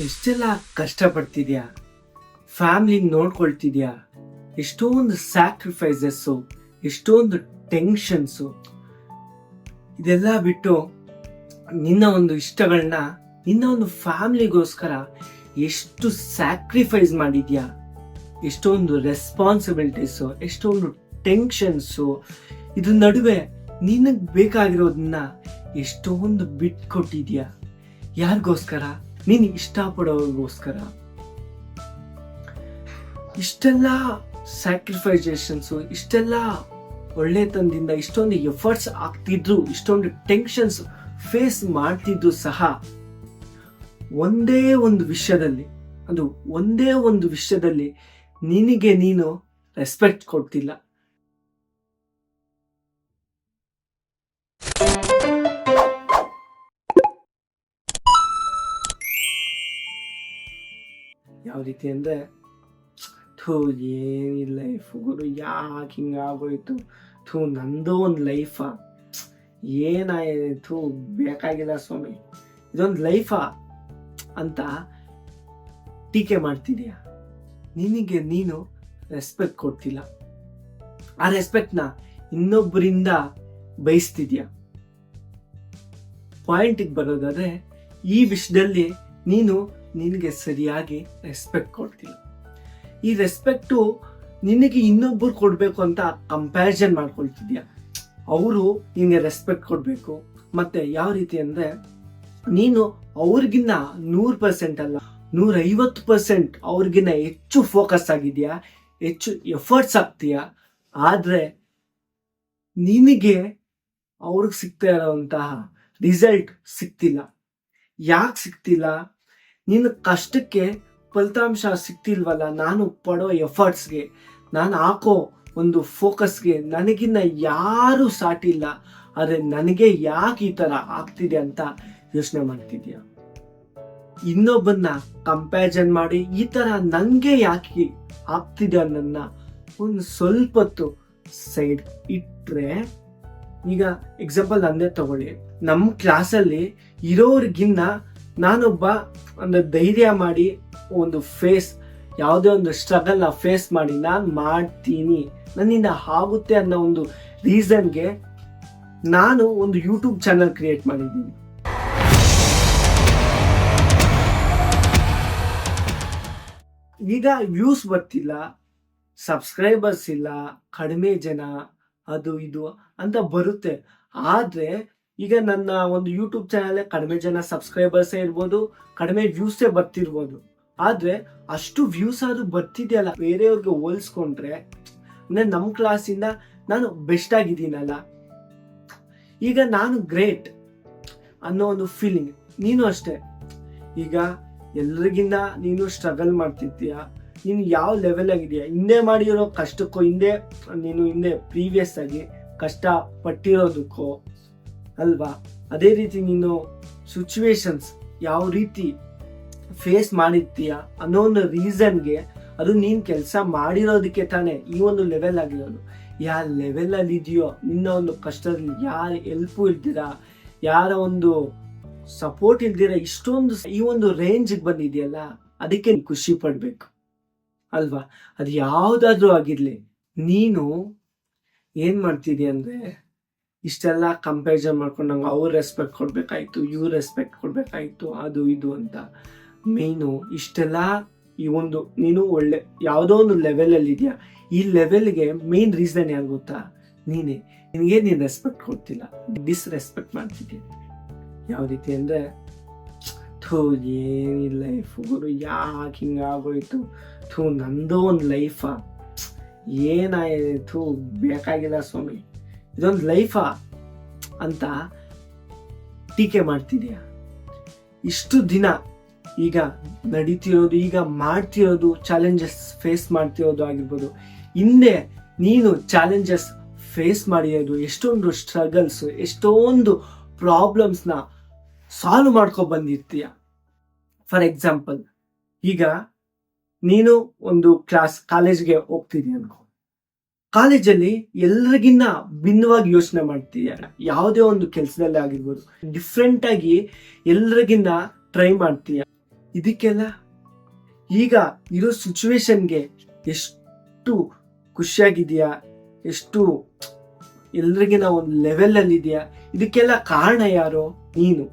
ಎಷ್ಟೆಲ್ಲ ಕಷ್ಟಪಡ್ತಿದ್ಯಾ? ಫ್ಯಾಮ್ಲಿ ನೋಡ್ಕೊಳ್ತಿದ್ಯಾ? ಎಷ್ಟೊಂದು ಸ್ಯಾಕ್ರಿಫೈಸಸ್ಸು ಎಷ್ಟೊಂದು ಟೆನ್ಷನ್ಸು ಇದೆಲ್ಲ ಬಿಟ್ಟು ನಿನ್ನ ಒಂದು ಇಷ್ಟಗಳನ್ನ ನಿನ್ನ ಒಂದು ಫ್ಯಾಮ್ಲಿಗೋಸ್ಕರ ಎಷ್ಟು ಸ್ಯಾಕ್ರಿಫೈಸ್ ಮಾಡಿದ್ಯಾ? ಎಷ್ಟೊಂದು ರೆಸ್ಪಾನ್ಸಿಬಿಲಿಟೀಸು ಎಷ್ಟೊಂದು ಟೆನ್ಷನ್ಸು ಇದ್ರ ನಡುವೆ ನಿನಗೆ ಬೇಕಾಗಿರೋದನ್ನ ಎಷ್ಟೊಂದು ಬಿಟ್ಕೊಟ್ಟಿದ್ಯಾ? ಯಾರಿಗೋಸ್ಕರ? ನೀನು ಇಷ್ಟಪಡೋಗೋಸ್ಕರ ಇಷ್ಟೆಲ್ಲ ಸ್ಯಾಕ್ರಿಫೈಸೇಷನ್ಸು ಇಷ್ಟೆಲ್ಲ ಒಳ್ಳೆತನದಿಂದ ಇಷ್ಟೊಂದು ಎಫರ್ಟ್ಸ್ ಆಗ್ತಿದ್ರು, ಇಷ್ಟೊಂದು ಟೆನ್ಷನ್ಸ್ ಫೇಸ್ ಮಾಡ್ತಿದ್ರು ಸಹ ಒಂದೇ ಒಂದು ವಿಷಯದಲ್ಲಿ, ಅದು ಒಂದೇ ಒಂದು ವಿಷಯದಲ್ಲಿ ನಿನಗೆ ನೀನು ರೆಸ್ಪೆಕ್ಟ್ ಕೊಡ್ತಿಲ್ಲ. ಯಾವ ರೀತಿ ಅಂದರೆ ಥೂ, ಏನಿಲ್ಲ ಲೈಫ್ ಗುರು ಯಾಕೆ ಹಿಂಗಾಗೋಯ್ತು? ಥೂ, ನಂದು ಒಂದು ಲೈಫಾ. ಏನಾಯಿತು ಬೇಕಾಗಿಲ್ಲ ಸ್ವಾಮಿ. ಇದೊಂದು ಲೈಫಾ ಅಂತ ಟೀಕೆ ಮಾಡ್ತಿದೀಯ? ನಿನಗೆ ನೀನು ರೆಸ್ಪೆಕ್ಟ್ ಕೊಡ್ತಿಲ್ಲ. ಆ ರೆಸ್ಪೆಕ್ಟ್ನ ಇನ್ನೊಬ್ಬರಿಂದ ಬಯಸ್ತಿದ್ಯಾ? ಪಾಯಿಂಟಿಗೆ ಬರೋದಾದ್ರೆ, ಈ ವಿಷಯದಲ್ಲಿ ನೀನು ನಿನಗೆ ಸರಿಯಾಗಿ ರೆಸ್ಪೆಕ್ಟ್ ಕೊಡ್ತಿಲ್ಲ. ಈ ರೆಸ್ಪೆಕ್ಟು ನಿನಗೆ ಇನ್ನೊಬ್ಬರು ಕೊಡಬೇಕು ಅಂತ ಕಂಪ್ಯಾರಿಸನ್ ಮಾಡ್ಕೊಳ್ತಿದ್ಯಾ? ಅವರು ನಿನಗೆ ರೆಸ್ಪೆಕ್ಟ್ ಕೊಡಬೇಕು. ಮತ್ತು ಯಾವ ರೀತಿ ಅಂದರೆ, ನೀನು ಅವ್ರಿಗಿನ್ನ ನೂರು ಪರ್ಸೆಂಟ್ ಅಲ್ಲ, ನೂರೈವತ್ತು ಪರ್ಸೆಂಟ್ ಅವ್ರಿಗಿನ್ನ ಹೆಚ್ಚು ಫೋಕಸ್ ಆಗಿದೆಯಾ? ಹೆಚ್ಚು ಎಫರ್ಟ್ಸ್ ಆಗ್ತೀಯಾ? ಆದರೆ ನಿನಗೆ ಅವ್ರಿಗೆ ಸಿಗ್ತಾ ಇರೋವಂತಹ ರಿಸಲ್ಟ್ ಸಿಗ್ತಿಲ್ಲ. ಯಾಕೆ ಸಿಗ್ತಿಲ್ಲ? ನಿನ್ನ ಕಷ್ಟಕ್ಕೆ ಫಲಿತಾಂಶ ಸಿಗ್ತಿಲ್ವಲ್ಲ, ನಾನು ಪಡೋ ಎಫರ್ಟ್ಸ್ಗೆ ನಾನು ಹಾಕೋ ಒಂದು ಫೋಕಸ್ಗೆ ನನಗಿನ್ನ ಯಾರು ಸಾಟಿಲ್ಲ ಆದರೆ ನನಗೆ ಯಾಕೆ ಈ ಥರ ಆಗ್ತಿದೆ ಅಂತ ಯೋಚನೆ ಮಾಡ್ತಿದ್ಯಾ? ಇನ್ನೊಬ್ಬನ್ನ ಕಂಪ್ಯಾರಿಸನ್ ಮಾಡಿ, ಈ ಥರ ನನಗೆ ಯಾಕೆ ಆಗ್ತಿದೆ ಅನ್ನೋದನ್ನ ಒಂದು ಸ್ವಲ್ಪ ಹೊತ್ತು ಸೈಡ್ ಇಟ್ಟರೆ ಈಗ ಎಕ್ಸಾಂಪಲ್ ನಂದೇ ತಗೊಳ್ಳಿ. ನಮ್ಮ ಕ್ಲಾಸಲ್ಲಿ ಇರೋರಿಗಿನ್ನ ನಾನೊಬ್ಬ ಒಂದು ಧೈರ್ಯ ಮಾಡಿ ಒಂದು ಫೇಸ್ ಯಾವುದೇ ಒಂದು ಸ್ಟ್ರಗಲ್ನ ಫೇಸ್ ಮಾಡಿ ನಾನು ಮಾಡ್ತೀನಿ. ನನ್ನಿಂದ ಆಗುತ್ತೆ ಅನ್ನೋ ಒಂದು ರೀಸನ್ಗೆ ನಾನು ಒಂದು ಯೂಟ್ಯೂಬ್ ಚಾನಲ್ ಕ್ರಿಯೇಟ್ ಮಾಡಿದ್ದೀನಿ. ಈಗ ವ್ಯೂಸ್ ಬರ್ತಿಲ್ಲ ಸಬ್ಸ್ಕ್ರೈಬರ್ಸ್ ಇಲ್ಲ, ಕಡಿಮೆ ಜನ, ಅದು ಇದು ಅಂತ ಬರುತ್ತೆ. ಆದ್ರೆ ಈಗ ನನ್ನ ಒಂದು ಯೂಟ್ಯೂಬ್ ಚಾನಲ್ ಕಡಿಮೆ ಜನ ಸಬ್ಸ್ಕ್ರೈಬರ್ಸೇ ಇರ್ಬೋದು, ಕಡಿಮೆ ವ್ಯೂಸೇ ಬರ್ತಿರ್ಬೋದು. ಆದ್ರೆ ಅಷ್ಟು ವ್ಯೂಸ್ ಅದು ಬರ್ತಿದೆಯಲ್ಲ, ಬೇರೆಯವ್ರಿಗೆ ಹೋಲಿಸ್ಕೊಂಡ್ರೆ, ಅಂದ್ರೆ ನಮ್ಮ ಕ್ಲಾಸಿಂದ ನಾನು ಬೆಸ್ಟ್ ಆಗಿದ್ದೀನಲ್ಲ. ಈಗ ನಾನು ಗ್ರೇಟ್ ಅನ್ನೋ ಒಂದು ಫೀಲಿಂಗ್ ನೀನು ಅಷ್ಟೇ. ಈಗ ಎಲ್ರಿಗಿನ್ನ ನೀನು ಸ್ಟ್ರಗಲ್ ಮಾಡ್ತಿದ್ದೀಯ, ನೀನು ಯಾವ ಲೆವೆಲ್ ಆಗಿದೆಯಾ ಹಿಂದೆ ಮಾಡಿರೋ ಕಷ್ಟಕ್ಕೋ, ಹಿಂದೆ, ನೀನು ಹಿಂದೆ ಪ್ರೀವಿಯಸ್ ಆಗಿ ಕಷ್ಟ ಪಟ್ಟಿರೋದಕ್ಕೋ ಅಲ್ವಾ? ಅದೇ ರೀತಿ ನೀನು ಸಿಚುವೇಶನ್ಸ್ ಯಾವ ರೀತಿ ಫೇಸ್ ಮಾಡಿರ್ತೀಯ ಅನ್ನೋ ಒಂದು ರೀಸನ್ಗೆ ಅದು ನೀನು ಕೆಲಸ ಮಾಡಿರೋದಕ್ಕೆ ತಾನೇ ಈ ಒಂದು ಲೆವೆಲ್ ಆಗಿರೋದು. ಯಾವ ಲೆವೆಲ್ ಅಲ್ಲಿ ಇದೆಯೋ, ನಿನ್ನ ಒಂದು ಕಷ್ಟದಲ್ಲಿ ಯಾರ ಹೆಲ್ಪು ಇಲ್ದಿರ, ಯಾರ ಒಂದು ಸಪೋರ್ಟ್ ಇಲ್ದಿರ, ಇಷ್ಟೊಂದು ಈ ಒಂದು ರೇಂಜ್ಗೆ ಬಂದಿದೆಯಲ್ಲ, ಅದಕ್ಕೆ ನೀನ್ ಖುಷಿ ಪಡ್ಬೇಕು. ಅಲ್ವಾ? ಅದು ಯಾವುದಾದ್ರೂ ಆಗಿರಲಿ. ನೀನು ಏನು ಮಾಡ್ತಿದ್ಯ ಅಂದ್ರೆ ಇಷ್ಟೆಲ್ಲ ಕಂಪ್ಯಾರಿಸನ್ ಮಾಡ್ಕೊಂಡು ನಂಗೆ ಅವ್ರು ರೆಸ್ಪೆಕ್ಟ್ ಕೊಡಬೇಕಾಯ್ತು, ಇವ್ರು ರೆಸ್ಪೆಕ್ಟ್ ಕೊಡಬೇಕಾಯ್ತು, ಅದು ಇದು ಅಂತ. ಮೇಯ್ನು ಇಷ್ಟೆಲ್ಲ ಈ ಒಂದು ನೀನು ಒಳ್ಳೆ ಯಾವುದೋ ಒಂದು ಲೆವೆಲಲ್ಲಿ ಇದೆಯಾ, ಈ ಲೆವೆಲ್ಗೆ ಮೇನ್ ರೀಸನ್ ಯಾರು ಗೊತ್ತಾ? ನೀನೇ. ನಿನಗೆ ನೀನು ರೆಸ್ಪೆಕ್ಟ್ ಕೊಡ್ತಿಲ್ಲ ಡಿಸ್ರೆಸ್ಪೆಕ್ಟ್ ಮಾಡ್ತಿದ್ದೆ ಯಾವ ರೀತಿ ಅಂದರೆ, ಥೂ, ಏನು ಲೈಫ್ ಗುರು, ಯಾಕೆ ಹಿಂಗಾಗೋಯ್ತು ಥೂ ನಂದೋ ಒಂದು ಲೈಫಾ ಏನಾಯ್ತು ಬೇಕಾಗಿಲ್ಲ ಸ್ವಾಮಿ. ಇದೊಂದು ಲೈಫಾ ಅಂತ ಟೀಕೆ ಮಾಡ್ತಿದೆಯಾ? ಇಷ್ಟು ದಿನ ಈಗ ನಡೀತಿರೋದು, ಈಗ ಮಾಡ್ತಿರೋದು ಚಾಲೆಂಜಸ್ ಫೇಸ್ ಮಾಡ್ತಿರೋದು ಆಗಿರ್ಬೋದು. ಹಿಂದೆ ನೀನು ಚಾಲೆಂಜಸ್ ಫೇಸ್ ಮಾಡಿರೋದು, ಎಷ್ಟೊಂದು ಸ್ಟ್ರಗಲ್ಸ್ ಎಷ್ಟೊಂದು ಪ್ರಾಬ್ಲಮ್ಸ್ನ ಸಾಲ್ವ್ ಮಾಡ್ಕೊ ಬಂದಿರ್ತೀಯ? ಫಾರ್ ಎಕ್ಸಾಂಪಲ್ ಈಗ ನೀನು ಒಂದು ಕ್ಲಾಸ್ ಕಾಲೇಜ್ಗೆ ಹೋಗ್ತಿದ್ಯಾ ಅನ್ಕೋ. ಕಾಲೇಜಲ್ಲಿ ಎಲ್ರಿಗಿನ್ನ ಭಿನ್ನವಾಗಿ ಯೋಚನೆ ಮಾಡ್ತೀಯ ಯಾವುದೇ ಒಂದು ಕೆಲಸದಲ್ಲಿ ಆಗಿರ್ಬೋದು. ಡಿಫ್ರೆಂಟ್ ಆಗಿ ಎಲ್ರಿಗಿನ್ನ ಟ್ರೈ ಮಾಡ್ತೀಯ ಇದಕ್ಕೆಲ್ಲ ಈಗ ಇರೋ ಸಿಚುವೇಶನ್ಗೆ ಎಷ್ಟು ಖುಷಿಯಾಗಿದೆಯಾ? ಎಷ್ಟು ಎಲ್ರಿಗಿನ ಒಂದು ಲೆವೆಲ್ ಅಲ್ಲಿ ಇದೆಯಾ ಇದಕ್ಕೆಲ್ಲ ಕಾರಣ ಯಾರು? ನೀನು.